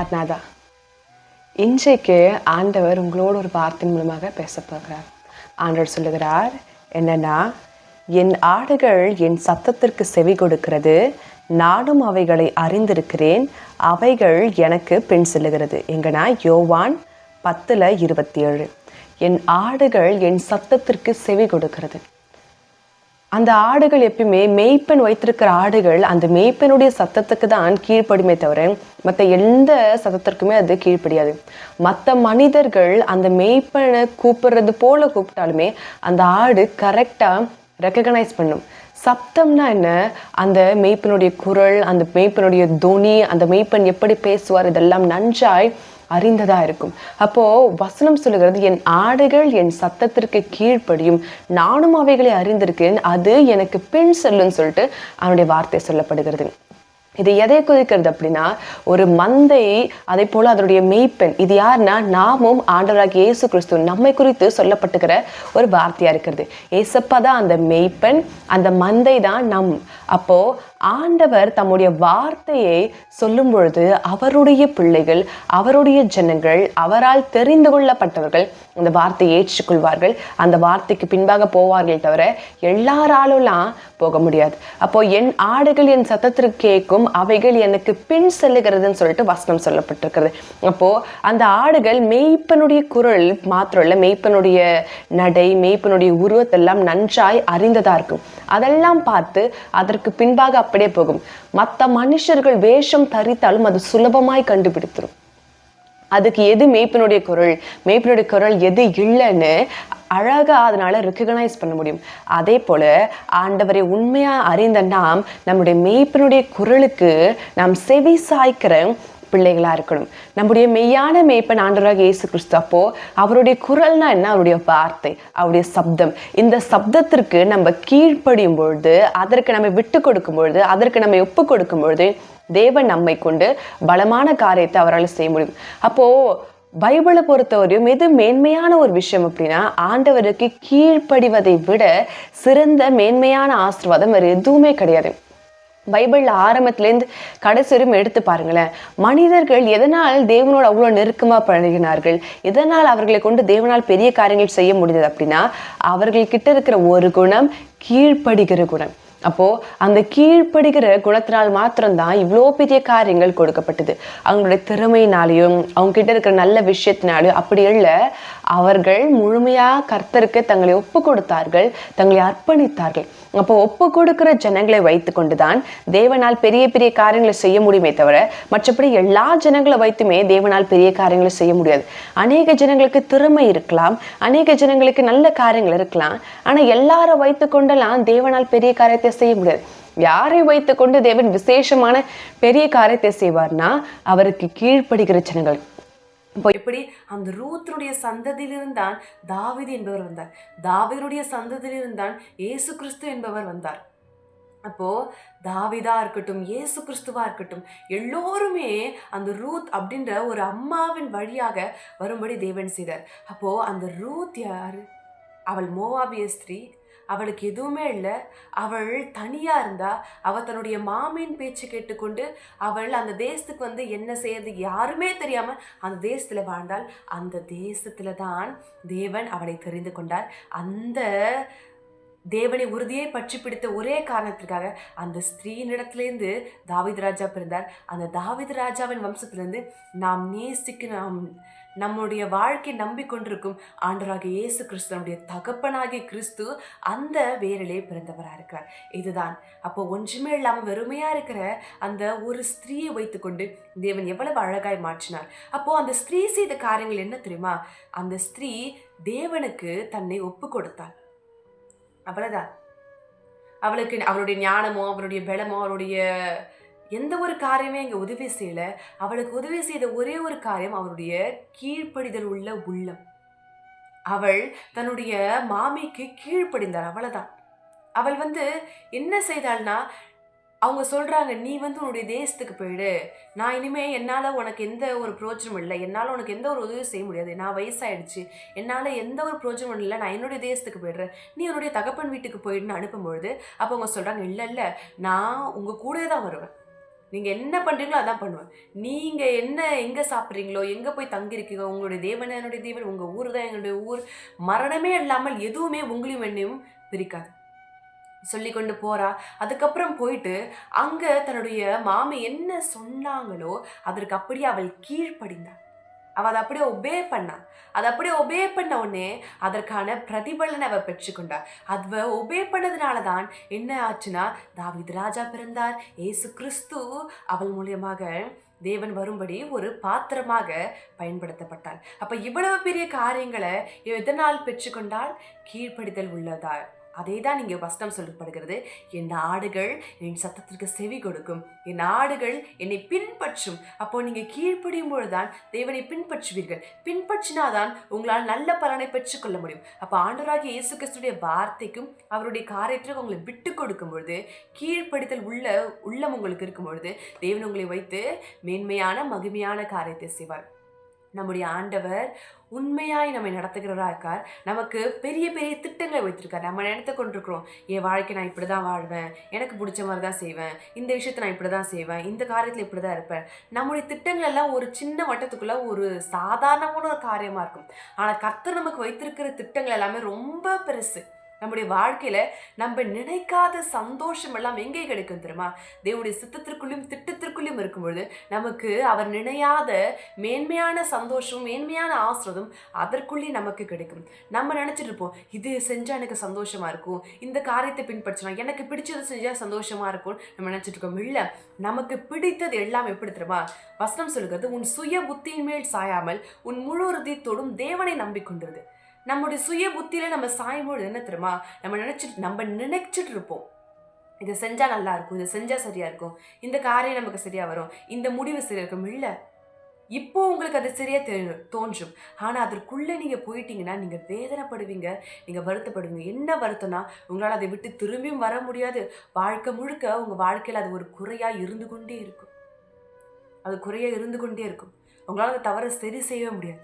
மார்நாதா இன்றைக்கு ஆண்டவர் உங்களோட ஒரு வார்த்தையின் மூலமாக பேச போகிறார். ஆண்டவர் சொல்லுகிறார் என்னன்னா என் ஆடுகள் என் சத்தத்திற்கு செவி கொடுக்கிறது. நானும் அவைகளை அறிந்திருக்கிறேன். அவைகள் எனக்கு பின் செல்லுகிறது. எங்கன்னா யோவான் பத்தில் இருபத்தி ஏழு என் ஆடுகள் என் சத்தத்திற்கு செவி கொடுக்கிறது. அந்த ஆடுகள் எப்பயுமே மேய்ப்பன் வைத்திருக்கிற ஆடுகள் அந்த மேய்ப்பனுடைய சத்தத்துக்கு தான் கீழ்ப்படுமே தவிர மற்ற எந்த சத்தத்திற்குமே அது கீழ்ப்படியாது. மற்ற மனிதர்கள் அந்த மேய்ப்பனை கூப்பிடுறது போல கூப்பிட்டாலுமே அந்த ஆடு கரெக்டாக ரெக்கக்னைஸ் பண்ணும். சப்தம்னா என்ன? அந்த மேய்ப்பனுடைய குரல் அந்த மேய்ப்பனுடைய தொனி அந்த மேய்ப்பன் எப்படி பேசுவார் இதெல்லாம் நன்றாய் அறிந்ததா இருக்கும். அப்போ வசனம் சொல்லுகிறது என் ஆடுகள் என் சத்தத்திற்கு கீழ்ப்படியும். நானும் அவைகளை அறிந்திருக்கிறேன். அது எனக்கு பின் செல்லுன்னு சொல்லிட்டு அவனுடைய வார்த்தை சொல்லப்படுகிறது. இது எதை குறிக்கிறது அப்படின்னா ஒரு மந்தை அதே போல அதனுடைய மெய்ப்பெண் இது யாருன்னா நாமும் ஆண்டவராக இயேசு கிறிஸ்து நம்மை குறித்து சொல்லப்பட்டுக்கிற ஒரு வார்த்தையா இருக்கிறது. ஏசப்பா தான் அந்த மெய்ப்பெண் அந்த மந்தை தான் நம். அப்போ ஆண்டவர் தம்முடைய வார்த்தையை சொல்லும் பொழுது அவருடைய பிள்ளைகள் அவருடைய ஜனங்கள் அவரால் தெரிந்து கொள்ளப்பட்டவர்கள் அந்த வார்த்தையை ஏற்றுக்கொள்வார்கள். அந்த வார்த்தைக்கு பின்பாக போவார்கள் தவிர எல்லாராலும்லாம் போக முடியாது. அப்போ என் ஆடுகள் என் சத்தத்திற்கு கேட்கும் அவைகள் எனக்கு பின் செல்லுகிறதுன்னு சொல்லிட்டு வசனம் சொல்லப்பட்டிருக்கிறது. அப்போ அந்த ஆடுகள் மேய்ப்பனுடைய குரல் மாத்திரம் இல்லை மேய்ப்பனுடைய நடை மேய்ப்பனுடைய உருவத்தெல்லாம் நன்றாய் அறிந்ததா இருக்கும். அதெல்லாம் பார்த்து அதற்கு பின்பாக அப்படியே போகும். மற்ற மனுஷர்கள் வேஷம் தரித்தாலும் அது சுலபமாய் கண்டுபிடித்திரும். அதுக்கு எது மேய்ப்பனுடைய குரல்? மேய்ப்பனுடைய குரல் எது இல்லைன்னு அழகாக அதனால் ரெக்கக்னைஸ் பண்ண முடியும். அதே போல் ஆண்டவரை உண்மையாக அறிந்த நாம் நம்முடைய மேய்ப்பனுடைய குரலுக்கு நாம் செவி சாய்க்கிற பிள்ளைகளாக இருக்கணும். நம்முடைய மெய்யான மேய்ப்பன் ஆண்டவராக இயேசு கிறிஸ்து அப்போ அவருடைய குரல்னா என்ன? அவருடைய வார்த்தை அவருடைய சப்தம். இந்த சப்தத்திற்கு நம்ம கீழ்ப்படியும் பொழுது அதற்கு நம்ம விட்டு கொடுக்கும் பொழுது அதற்கு நம்ம ஒப்பு கொடுக்கும் பொழுது தேவன் நம்மை கொண்டு பலமான காரியத்தை அவரால் செய்ய முடியும். அப்போது பைபிளை பொறுத்தவரையும் எது மேன்மையான ஒரு விஷயம் அப்படின்னா ஆண்டவருக்கு கீழ்ப்படிவதை விட சிறந்த மேன்மையான ஆசீர்வாதம் வேறு எதுவுமே கிடையாது. பைபிளில் ஆரம்பத்துலேருந்து கடைசி வரையும் எடுத்து பாருங்களேன். மனிதர்கள் எதனால் தேவனோடு அவ்வளோ நெருக்கமாக பழகினார்கள்? எதனால் அவர்களை கொண்டு தேவனால் பெரிய காரியங்கள் செய்ய முடிந்தது அப்படின்னா அவர்கள் கிட்ட இருக்கிற ஒரு குணம் கீழ்ப்படுகிற குணம். அப்போ அந்த கீழ்ப்படுகிற குணத்தினால் மாத்திரம்தான் இவ்வளோ பெரிய காரியங்கள் கொடுக்கப்பட்டது. அவங்களுடைய திறமையினாலையும் அவங்க கிட்ட இருக்கிற நல்ல விஷயத்தினாலையும் அப்படி இல்லை. அவர்கள் முழுமையா கர்த்தருக்கு தங்களை ஒப்பு கொடுத்தார்கள் தங்களை அர்ப்பணித்தார்கள். அப்போ ஒப்பு கொடுக்கிற ஜனங்களை வைத்து கொண்டுதான் தேவனால் பெரிய பெரிய காரியங்களை செய்ய முடியுமே தவிர மற்றபடி எல்லா ஜனங்களை வைத்துமே தேவனால் பெரிய காரியங்களை செய்ய முடியாது. அநேக ஜனங்களுக்கு திறமை இருக்கலாம் அநேக ஜனங்களுக்கு நல்ல காரியங்கள் இருக்கலாம். ஆனா எல்லாரை வைத்து கொண்டெல்லாம் தேவனால் பெரிய காரியத்தை செய்ய முடியாது. யாரை வைத்துக்கொண்டு தேவன் விசேஷமான பெரிய காரியத்தை செய்வார்னா அவருக்கு கீழ்ப்படுகிற ஜனங்கள். இப்போ எப்படி? அந்த ரூத்தருடைய சந்ததியிலிருந்தான் தாவீது என்பவர் வந்தார். தாவீதுடைய சந்ததியிலிருந்தான் ஏசு கிறிஸ்து என்பவர் வந்தார். அப்போ தாவிதா இருக்கட்டும் ஏசு கிறிஸ்துவா இருக்கட்டும் எல்லோருமே அந்த ரூத் அப்படின்ற ஒரு அம்மாவின் வழியாக வரும்படி தேவன் செய்தார். அப்போ அந்த ரூத் யாரு? அவள் மோவாபிய ஸ்திரீ அவளுக்கு எதுவுமே இல்லை. அவள் தனியாக இருந்தா அவள் தன்னுடைய மாமியின் பேச்சு கேட்டுக்கொண்டு அவள் அந்த தேசத்துக்கு வந்து என்ன செய்யறது யாருமே தெரியாமல் அந்த தேசத்தில் வாழ்ந்தால் அந்த தேசத்தில் தான் தேவன் அவளை தெரிந்து கொண்டார். அந்த தேவனை உறுதியை பற்றி பிடித்த ஒரே காரணத்திற்காக அந்த ஸ்திரீனிடத்துலேருந்து தாவீது ராஜா பிறந்தார். அந்த தாவீது ராஜாவின் வம்சத்திலேருந்து நாம் நேசிக்க நாம் நம்முடைய வாழ்க்கை நம்பிக்கொண்டிருக்கும் ஆண்டராக இயேசு கிறிஸ்து நம்முடைய தகப்பனாகிய கிறிஸ்து அந்த வேரிலே பிறந்தவராக இருக்கிறார். இதுதான். அப்போ ஒன்றுமே இல்லாமல் வெறுமையாக இருக்கிற அந்த ஒரு ஸ்திரீயை வைத்துக்கொண்டு தேவன் எவ்வளவு அழகாய் மாற்றினார். அப்போ அந்த ஸ்திரீ செய்த காரியங்கள் என்ன தெரியுமா? அந்த ஸ்திரீ தேவனுக்கு தன்னை ஒப்பு கொடுத்தாள் அவ்வளோதான் அவளுக்கு அவளுடைய ஞானமோ அவளுடைய பலமோ அவளுடைய எந்த ஒரு காரியமே இங்கே உதவி செய்யலை. அவளுக்கு உதவி செய்த ஒரே ஒரு காரியம் அவருடைய கீழ்ப்படிதல் உள்ள உள்ளம். அவள் தன்னுடைய மாமிக்கு கீழ்ப்படிந்தாள். அவ்வளோதான் அவள் வந்து என்ன செய்தாள்னா அவங்க சொல்கிறாங்க நீ வந்து உன்னுடைய தேசத்துக்கு போயிடு. நான் இனிமே என்னால் உனக்கு எந்த ஒரு பிரோஜனமும் இல்லை. என்னால் உனக்கு எந்த ஒரு உதவியும் செய்ய முடியாது. நான் வயசாயிடுச்சு. என்னால் எந்த ஒரு பிரோஜனமும் இல்லை. நான் என்னுடைய தேசத்துக்கு போயிடுறேன். நீ உன்னுடைய தகப்பன் வீட்டுக்கு போயிடுன்னு அனுப்பும்பொழுது அப்போ அவங்க சொல்கிறாங்க இல்லை இல்லை. நான் உங்கள் கூட தான் வருவேன். நீங்கள் என்ன பண்ணுறீங்களோ அதான் பண்ணுவேன். நீங்கள் என்ன எங்கே சாப்பிட்றீங்களோ எங்கே போய் தங்கியிருக்கீங்க உங்களுடைய தேவன் என்னுடைய தேவன். உங்கள் ஊர் தான் என்னுடைய ஊர். மரணமே இல்லாமல் எதுவுமே உங்களையும் என்னையும் பிரிக்காது. சொல்லி கொண்டு போறா. அதுக்கப்புறம் போயிட்டு அங்க தன்னுடைய மாமி என்ன சொன்னாங்களோ அதற்கு அப்படியே அவள் கீழ்ப்படிந்தாள் அவ அதை அப்படியே ஒபே பண்ணா. அதை அப்படியே ஒபே பண்ண உடனே அதற்கான பிரதிபலனை அவ பெற்றுக்கொண்டார் அவ ஒபே பண்ணதுனால தான் என்ன ஆச்சுன்னா தாவித் ராஜா பிறந்தார். இயேசு கிறிஸ்து அவள் மூலியமாக தேவன் வரும்படி ஒரு பாத்திரமாக பயன்படுத்தப்பட்டாள். அப்போ இவ்வளவு பெரிய காரியங்களை எதனால் பெற்றுக்கொண்டால் கீழ்ப்படிதல் உள்ளதால். அதே தான் இங்கே வசனம் சொல்லப்படுகிறது. என் ஆடுகள் என் சத்தத்திற்கு செவி கொடுக்கும். என் ஆடுகள் என்னை பின்பற்றும். அப்போ நீங்கள் கீழ்ப்படியும் பொழுதுதான் தேவனை பின்பற்றுவீர்கள். பின்பற்றினாதான் உங்களால் நல்ல பலனை பெற்றுக்கொள்ள முடியும். அப்போ ஆண்டவராகிய இயேசு கிறிஸ்துடைய வார்த்தைக்கும் அவருடைய காரியத்திற்கும் உங்களை விட்டு கொடுக்கும் பொழுது கீழ்ப்படிதல் உள்ள உள்ளம் உங்களுக்கு இருக்கும் பொழுது தேவன் உங்களை வைத்து மேன்மையான மகிமையான காரியத்தை செய்வார். நம்முடைய ஆண்டவர் உண்மையாய் நம்மை நடத்துகிறவராக இருக்கார். நமக்கு பெரிய பெரிய திட்டங்களை வைத்திருக்கார். நம்ம நினைத்து கொண்டிருக்கிறோம் என் வாழ்க்கை நான் இப்படி தான் வாழ்வேன் எனக்கு பிடிச்ச மாதிரி தான் செய்வேன் இந்த விஷயத்தை நான் இப்படி தான் செய்வேன் இந்த காரியத்தில் இப்படி தான் இருப்பேன். நம்முடைய திட்டங்கள் எல்லாம் ஒரு சின்ன வட்டத்துக்குள்ள ஒரு சாதாரணமான ஒரு காரியமாக இருக்கும். ஆனால் கர்த்தர் நமக்கு வைத்திருக்கிற திட்டங்கள் எல்லாமே ரொம்ப பெருசு. நம்முடைய வாழ்க்கையில் நம்ம நினைக்காத சந்தோஷம் எல்லாம் எங்கே கிடைக்கும் தெரியுமா? தேவனுடைய சித்தத்திற்குள்ளேயும் திட்டத்திற்குள்ளேயும் இருக்கும்பொழுது நமக்கு அவர் நினையாத மேன்மையான சந்தோஷம் மேன்மையான ஆசிரதம் அதற்குள்ளே நமக்கு கிடைக்கும். நம்ம நினச்சிட்டு இருப்போம் இது செஞ்சால் எனக்கு சந்தோஷமாக இருக்கும் இந்த காரியத்தை பின்பற்றலாம் எனக்கு பிடிச்சது செஞ்சால் சந்தோஷமாக இருக்கும் நம்ம நினச்சிட்டு இருக்கோம். இல்லை நமக்கு பிடித்தது எல்லாம் எப்படி தெரியுமா? வசனம் சொல்கிறது உன் சுய புத்தியின் மேல் சாயாமல் உன் முழு தொடும் தேவனை நம்பிக்கொண்டிருது நம்முடைய சுய புத்தியில் நம்ம சாயும்பொழுது என்ன தெரியுமா? நம்ம நினச்சிட்டு நம்ம நினைச்சிட்டு இருப்போம். இதை செஞ்சால் நல்லா இருக்கும் இதை செஞ்சால் சரியாக இருக்கும் இந்த காரியம் நமக்கு சரியாக வரும் இந்த முடிவு சரியாக இருக்கும். இல்லை. இப்போ உங்களுக்கு அது சரியாக தெரியும் தோன்றும். ஆனால் அதற்குள்ளே நீங்கள் போயிட்டீங்கன்னா நீங்கள் வேதனைப்படுவீங்க நீங்கள் வருத்தப்படுவீங்க. என்ன வருத்தம்னா உங்களால் அதை விட்டு திரும்பியும் வர முடியாது. வாழ்க்கை முழுக்க உங்கள் வாழ்க்கையில் அது ஒரு குறையாக இருந்து கொண்டே இருக்கும். அது குறையாக இருந்து கொண்டே இருக்கும். உங்களால் அதை தவறை சரி செய்யவே முடியாது.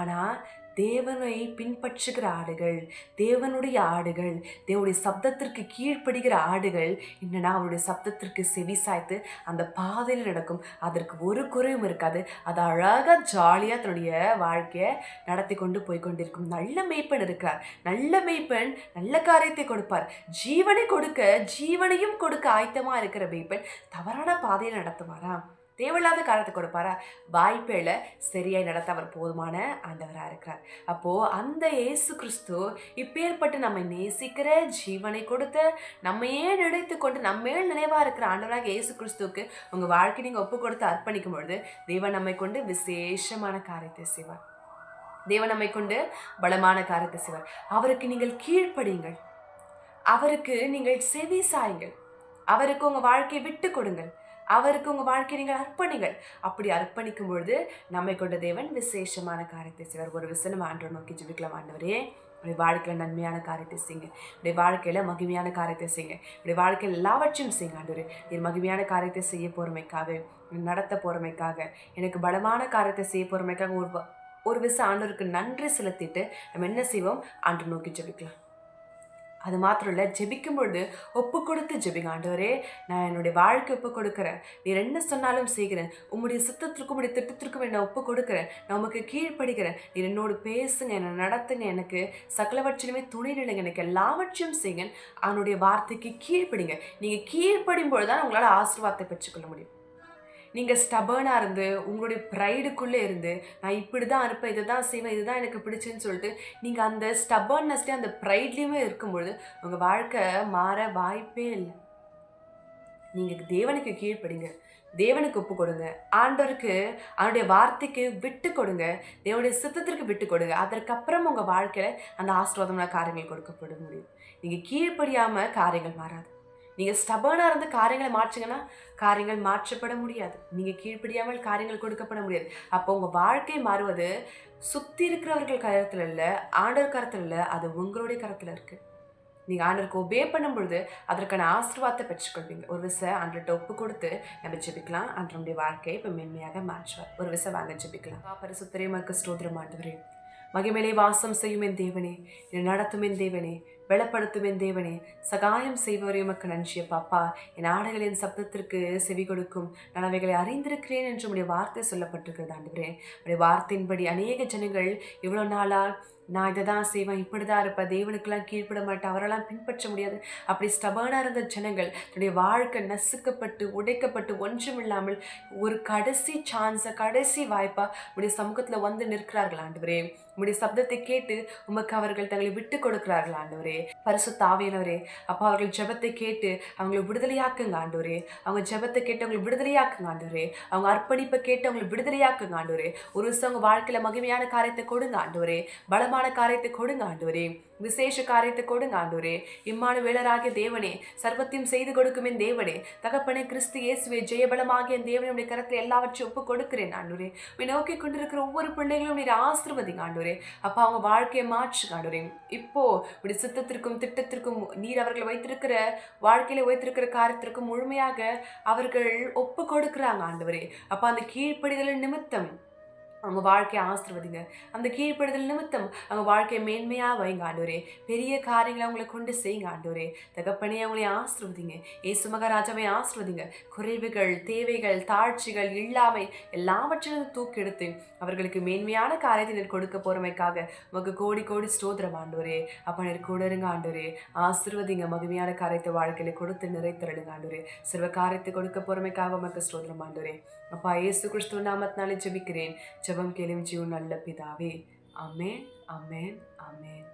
ஆனால் தேவனை பின்பற்றுகிற ஆடுகள் தேவனுடைய ஆடுகள் தேவனுடைய சப்தத்திற்கு கீழ்ப்படுகிற ஆடுகள் என்னன்னா அவருடைய சப்தத்திற்கு செவி சாய்த்து அந்த பாதையில் நடக்கும். அதற்கு ஒரு குறையும் இருக்காது. அது அழகாக ஜாலியாக தன்னுடைய வாழ்க்கையை நடத்தி கொண்டு போய் கொண்டிருக்கும். நல்ல மெய்ப்பெண் இருக்கிறார் நல்ல மெய்ப்பெண் நல்ல காரியத்தை கொடுப்பார். ஜீவனை கொடுக்க ஜீவனையும் கொடுக்க ஆயத்தமாக இருக்கிற மெய்ப்பெண் தவறான பாதையில் நடத்துவாரா? தேவையில்லாத காரியத்தை கொடுப்பாரா? வாய்ப்பேல சரியாய் நடத்த அவர் போதுமான ஆண்டவராக இருக்கிறார். அப்போ அந்த இயேசு கிறிஸ்து இப்பேற்பட்டு நம்மை நேசிக்கிற ஜீவனை கொடுத்த நம்மையே நினைத்து கொண்டு நம்மேல் நினைவாக இருக்கிற ஆண்டவராக இயேசு கிறிஸ்துவுக்கு உங்கள் வாழ்க்கை நீங்கள் ஒப்பு கொடுத்து அர்ப்பணிக்கும் பொழுது தேவன் நம்மை கொண்டு விசேஷமான காரியத்தை செய்வார். தேவன் நம்மை கொண்டு பலமான காரியத்தை செய்வார். அவருக்கு நீங்கள் கீழ்ப்படியுங்கள். அவருக்கு நீங்கள் செவி சாயுங்கள். அவருக்கு உங்கள் வாழ்க்கையை விட்டு கொடுங்கள். அவருக்கு உங்கள் வாழ்க்கையை நீங்கள் அர்ப்பணிகள். அப்படி அர்ப்பணிக்கும் பொழுது நம்மை கொண்ட தேவன் விசேஷமான காரியத்தை செய்வார். ஒரு விசனம் ஆண்டவர் நோக்கி ஜெபிக்கலாம் ஆண்டவரே. உடைய வாழ்க்கையில் நன்மையான காரியத்தை செய்யுங்க. உடைய வாழ்க்கையில் மகிமையான காரியத்தை செய்யுங்க. உடைய வாழ்க்கையில் எல்லாவற்றையும் செய்யுங்க ஆண்டவர். நீர் மகிமையான காரியத்தை செய்ய போகிறமைக்காக நடத்த போறமைக்காக எனக்கு பலமான காரியத்தை செய்ய போறமைக்காக ஒரு ஒரு விச ஆண்டவருக்கு நன்றி செலுத்திட்டு நம்ம என்ன செய்வோம்? ஆண்டு நோக்கி ஜெபிக்கலாம். அது மாத்திரம் இல்லை ஜெபிக்கும் பொழுது ஒப்பு கொடுத்து ஜெபிங்க ஆண்டவரே. நான் என்னுடைய வாழ்க்கை ஒப்பு கொடுக்குறேன். நீர் என்ன சொன்னாலும் செய்கிறேன். உம்முடைய சித்தத்திற்கும் உடைய திட்டத்திற்கும் என்னை ஒப்பு கொடுக்குறேன். நான் உமக்கு கீழ்ப்படுகிறேன். நீர் என்னோடு பேசுங்க என்னை நடத்துங்க. எனக்கு சகலவற்றிலுமே துணை நிலைங்க. எனக்கு எல்லாவற்றையும் செய்யுங்க. அவனுடைய வார்த்தைக்கு கீழ்ப்படிங்க. நீங்கள் கீழ்ப்படும் பொழுது தான் உங்களால் ஆசீர்வாதத்தை பெற்றுக்கொள்ள முடியும். நீங்கள் ஸ்டபர்னாக இருந்து உங்களுடைய ப்ரைடுக்குள்ளே இருந்து நான் இப்படி தான் இருப்பேன் இதை தான் செய்வேன் இதுதான் எனக்கு பிடிச்சுன்னு சொல்லிட்டு நீங்கள் அந்த ஸ்டபர்னஸ்லேயே அந்த ப்ரைட்லேயுமே இருக்கும்பொழுது உங்கள் வாழ்க்கை மாற வாய்ப்பே இல்லை. நீங்கள் தேவனுக்கு கீழ்ப்படிங்க. தேவனுக்கு ஒப்பு கொடுங்க. ஆண்டவருக்கு அவனுடைய வார்த்தைக்கு விட்டு கொடுங்க. தேவனுடைய சித்தத்திற்கு விட்டு கொடுங்க. அதற்கப்புறம் உங்கள் வாழ்க்கையில் அந்த ஆசிர்வாதமான காரியங்கள் கொடுக்கப்பட முடியும். நீங்கள் கீழ்ப்படியாமல் காரியங்கள் மாறாது. நீங்கள் ஸ்டபர்னாக இருந்து காரியங்களை மாற்றுங்கன்னா காரியங்கள் மாற்றப்பட முடியாது. நீங்கள் கீழ்ப்படியாமல் காரியங்கள் கொடுக்கப்பட முடியாது. அப்போ உங்கள் வாழ்க்கை மாறுவது சுற்றி இருக்கிறவர்கள் கருத்தில் இல்லை ஆண்டவர் கருத்தில் இல்லை அது உங்களுடைய கருத்தில் இருக்குது நீங்கள் ஆண்டருக்கு ஒபே பண்ணும் பொழுது அதற்கான ஆசீர்வாதத்தை பெற்றுக்கொள்வீங்க. ஒரு விச ஆண்டர்கிட்ட ஒப்பு கொடுத்து நம்ம ஜெபிக்கலாம். ஆண்டருடைய வாழ்க்கையை இப்போ மென்மையாக மாற்றுவார். ஒரு விச வாங்க ஜெபிக்கலாம். பரிசுத்தரே மக்கு ஸ்தோத்திரம் ஆண்டவரே மகிமேலே வாசம் செய்யும் என் தேவனே. என்னை நடத்தும் என் தேவனே. வெளப்படுத்துவேன் தேவனே. சகாயம் செய்பவரே உமக்கு நன்றி பாப்பா என் ஆடைகளின் சப்தத்திற்கு செவி கொடுக்கும். நான் அவைகளை அறிந்திருக்கிறேன் என்று உடைய வார்த்தை சொல்லப்பட்டிருக்கிறது ஆண்டுகிறேன் உடைய வார்த்தையின்படி அநேக ஜனங்கள் இவ்வளோ நாளாக நான் இதை தான் செய்வேன் இப்படி தான் இருப்பேன் தேவனுக்கெல்லாம் கீழ்ப்பட மாட்டேன் அவரெல்லாம் பின்பற்ற முடியாது. அப்படி ஸ்டபர்னாக இருந்த ஜனங்கள் தன்னுடைய வாழ்க்கை நசுக்கப்பட்டு உடைக்கப்பட்டு ஒன்றும் இல்லாமல் ஒரு கடைசி சான்ஸை கடைசி வாய்ப்பாக உடைய சமூகத்தில் வந்து நிற்கிறார்கள் ஆண்டவரே. உடைய சப்தத்தை கேட்டு உமக்கு அவர்கள் தங்களை விட்டு கொடுக்கிறார்கள் ஆண்டவரே. பரிசு தாவியனவரே அப்போ அவர்கள் ஜெபத்தை கேட்டு அவங்களை விடுதலையாக்குங்க ஆண்டவரே. அவங்க ஜெபத்தை கேட்டு அவங்களை விடுதலையாக்குங்க ஆண்டவரே. அவங்க அர்ப்பணிப்பை கேட்டு அவங்களை விடுதலையாக்குங்க ஆண்டவரே. ஒரு வருஷம் அவங்க வாழ்க்கையில மகிமையான காரியத்தை கொடுங்க ஆண்டவரே. பலமான காரியத்தை கொடுங்க ஆண்டோரே விசேஷ காரியத்தை கொடுங்க ஆண்டோரே இம்மானு வேளராகிய தேவனே சர்வத்தையும் செய்து கொடுக்கும் என் தேவனே. தகப்பனே கிறிஸ்து இயேசுவே ஜெயபலமாகிய என் தேவனுடைய கரத்தில் எல்லாவற்றையும் ஒப்பு கொடுக்கிறேன் ஆண்டோரே உன்னை நோக்கி கொண்டிருக்கிற ஒவ்வொரு பிள்ளைகளும் நீர் ஆசிர்வதிங்க ஆண்டோரே அப்பா அவங்க வாழ்க்கையை மாற்றுங்க ஆண்டோரே இப்போ இப்படி சித்தத்திற்கும் திட்டத்திற்கும் நீர் அவர்களை வைத்திருக்கிற வாழ்க்கையில வைத்திருக்கிற காரியத்திற்கும் முழுமையாக அவர்கள் ஒப்பு கொடுக்குறாங்க ஆண்டவரே. அப்போ அந்த கீழ்ப்படிதலின் நிமித்தம் அவங்க வாழ்க்கையை ஆசிர்வதிங்க. அந்த கீழ்ப்படுதல் நிமித்தம் அவங்க வாழ்க்கையை மேன்மையாக வைங்க ஆண்டோரே பெரிய காரியங்களை அவங்களை கொண்டு செய்யுங்க ஆண்டோரே தகப்பனே அவங்களை ஆசிர்வதிங்க. ஏசு மகாராஜாவை ஆசிர்வதிங்க. குறைவுகள் தேவைகள் தாழ்ச்சிகள் இல்லாமை எல்லாவற்றிலும் தூக்கி எடுத்து அவர்களுக்கு மேன்மையான காரியத்தை நீர் கொடுக்க போறமைக்காக உமக்கு கோடி கோடி ஸ்தோத்திரம் ஆண்டோரே அப்போ நீர் கூட இருங்க ஆண்டோரே ஆசிர்வதிங்க. மகிமையான காரியத்தை வாழ்க்கையில் கொடுத்து நிறைத்திரடுங்க ஆண்டோரே சிறுவ காரியத்தை கொடுக்க போகிறமைக்காக உமக்கு ஸ்தோத்திரம் ஆண்டோரே அப்பா இயேசு கிறிஸ்துவ நாமத்தினாலே ஜெபிக்கிறேன். ஜெபம் கேளும் ஜீவன் நல்ல பிதாவே. அமேன் அமேன் அமேன்